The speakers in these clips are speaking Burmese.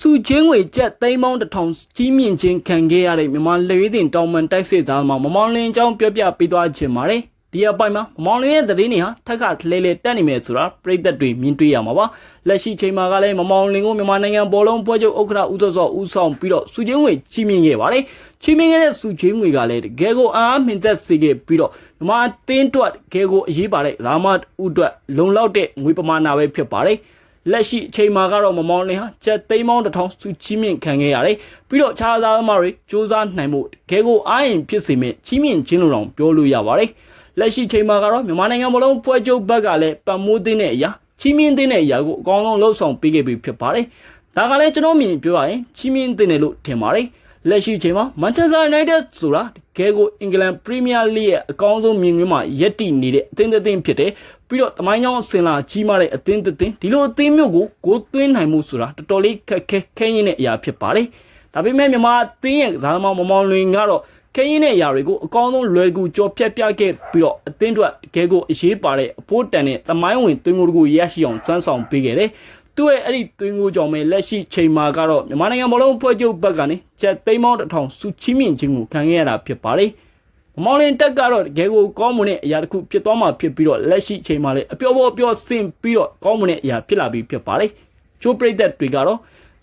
စုချင်းငွေကျပ်သိန်းပေါင်းတစ်ထောင်ကြီးမြင့်ခြင်းခံခဲ့ရတဲ့မြန်မာလက်ရွေးတင်တောင်ပန်တိုက်စစ်သားမှာမမောင်လင်းအကြောင်းပြောပြပေးသွားခြင်းပါတယ်ဒီအပိုင်းမှာမမောင်လင်းရဲ့သတင်းတွေဟာထက်ကထလဲလဲတက်နေမယ်ဆိုတာပြည်သက်တွေမြင်တွေ့ရမှာပါလက်ရှိချိန်မှာကလည်းမမောင်လင်းကိုမြန်မာနိုင်ငံဘောလုံးပွဲချုပ်ဥက္ကဋ္ဌဦးစောစောဦးဆောင်ပြီးတော့စုချင်းငွေချီးမြှင့်ခဲ့ပါတယ်ချီးမြှင့်ခဲ့တဲ့စုချင်းငွေကလည်းတကယ်ကိုအားမြင့်သက်စေခဲ့ပြီးတော့မြန်မာတင်းတွက်တကယ်ကိုအရေးပါတဲ့ဓမ္မဥအတွက်လုံလောက်တဲ့ငွေပမာဏပဲဖြစ်ပါတယ် လက်ရှိအချိန်မှာကတော့မမောင်လင်းဟာချက်သိန်းပေါင်းတစ်ထောင်စုချီးမြှင့်ခံခဲ့ရတယ်။ပြီးတော့ခြားသားသမားတွေစူးစမ်းနိုင်မှုတကယ်ကိုအားရင်ဖြစ်စေမဲ့ချီးမြှင့်ခြင်းလို့တောင်ပြောလို့ရပါတယ်။လက်ရှိအချိန်မှာကတော့မြန်မာနိုင်ငံမလုံးပွဲချုပ်ဘက်ကလည်းပတ်မိုးသိတဲ့အရာချီးမြှင့်တဲ့အရာကိုအကောင်းဆုံးလှုပ်ဆောင်ပေးခဲ့ပြီးဖြစ်ပါတယ်။ဒါကလည်းကျွန်တော်မြင်ပြောရရင်ချီးမြှင့်တဲ့တယ်လို့ထင်ပါတယ်။ လက်ရှိအချိန်မှာ Manchester United ဆိုတာတကယ်ကိုအင်္ဂလန် Premier League ရဲ့အကောင်းဆုံးမြင်ကွင်းမှာယက်တည်နေတဲ့အသင်းတစ်သင်းဖြစ်တယ်။ပြီးတော့တမိုင်းကြောင်းအစင်လာကြီးမားတဲ့အသင်းတစ်သင်းဒီလိုအသင်းမျိုးကိုကိုယ်သွင်းနိုင်မှုဆိုတာတော်တော်လေးခက်ခဲခဲရင်တဲ့အရာဖြစ်ပါတယ်။ဒါပေမဲ့မြန်မာအသင်းရဲ့ကစားသမားမမောင်လွင်ကတော့ခဲရင်တဲ့အရာတွေကိုအကောင်းဆုံးလွယ်ကူကြော်ဖြတ်ပြခဲ့ပြီးတော့အသင်းအတွက်တကယ်ကိုအရေးပါတဲ့အဖို့တန်တဲ့တမိုင်းဝင်သွင်းကိုတကူရရှိအောင်စွမ်းဆောင်ပေးခဲ့တယ်။ သူ့ရဲ့အဲ့ဒီသွင်းကိုကြောင့်ပဲလက်ရှိချိန်မှာကတော့မြန်မာနိုင်ငံဘောလုံးဖွဲ့ချုပ်ဘက်ကနေချက်သိမ်းပေါင်းတစ်ထောင်စုချီးမြှင့်ခြင်းကိုခံခဲ့ရတာဖြစ်ပါတယ်။မမောင်လင်းတက်ကတော့တကယ်ကိုကောင်းမွန်တဲ့အရာတစ်ခုဖြစ်သွားမှာဖြစ်ပြီးတော့လက်ရှိချိန်မှာလည်းအပျော်ပေါ်ပျော်စင်ပြီးတော့ကောင်းမွန်တဲ့အရာဖြစ်လာပြီးဖြစ်ပါတယ်။ချိုးပရိသတ်တွေကတော့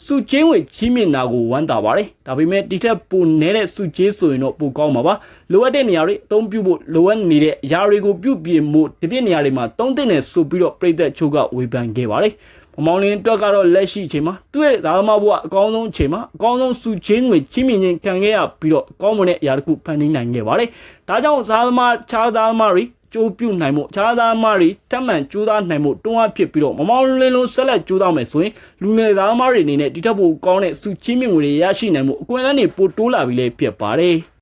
စုချင်းဝေချီးမြှင့်တာကိုဝမ်းသာပါတယ်။ဒါပေမဲ့ဒီထက်ပိုနေတဲ့စုချင်းဆိုရင်တော့ပိုကောင်းမှာပါ။လိုအပ်တဲ့နေရာတွေအသုံးပြုဖို့လိုအပ်နေတဲ့အရာတွေကိုပြုပြင်ဖို့ဒီပြည့်နေရာတွေမှာတုံးတင်နေဆိုပြီးတော့ပရိသတ်ချိုးကဝေဖန်ခဲ့ပါတယ်။ မမောင်လင်းအတွက်ကတော့လက်ရှိအချိန်မှာသူ့ရဲ့သာမဘဝအကောင်းဆုံးအချိန်မှာအကောင်းဆုံးစုချင်းငွေချင်းမြင့်ချင်းခံခဲ့ရပြီးတော့အကောင်းမွန်တဲ့အရာတစ်ခုဖန်တီးနိုင်ခဲ့ပါတယ်။ဒါကြောင့်သာသမာခြားသားသမားတွေကြိုးပြုနိုင်မှုခြားသားသမားတွေတက်မှန်ကြိုးစားနိုင်မှုတွန်းအားဖြစ်ပြီးတော့မမောင်လင်းလုံးဆက်လက်ကြိုးစားမယ်ဆိုရင်လူငယ်သားသမားတွေအနေနဲ့ဒီထက်ပိုကောင်းတဲ့စုချင်းမြင့်ငွေတွေရရှိနိုင်မှုအကွင်းအလန်းတွေပိုတိုးလာပြီလေဖြစ်ပါတယ်။